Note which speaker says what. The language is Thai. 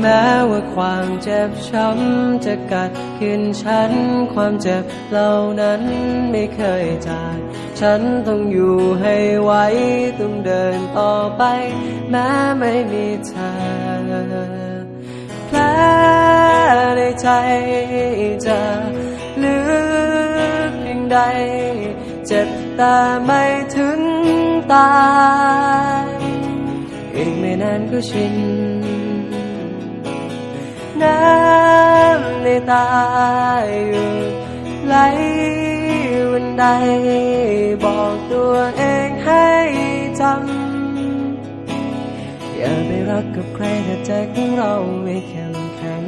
Speaker 1: แม้ว่าความเจ็บช้ำจะกัดกินฉัน ความเจ็บเหล่านั้นไม่เคยจางฉันต้องอยู่ให้ไหวต้องเดินต่อไป แม้ไม่มีเธอแผลในใจจะลึกเพียงใด เจ็บแต่ไม่ถึงตายอีกไม่นานก็ชิน น้ำในตาอยู่ไหลวันใด บอกตัวเองให้จำ อย่าไปรักกับใครถ้าใจของเราไม่เข้มแข็ง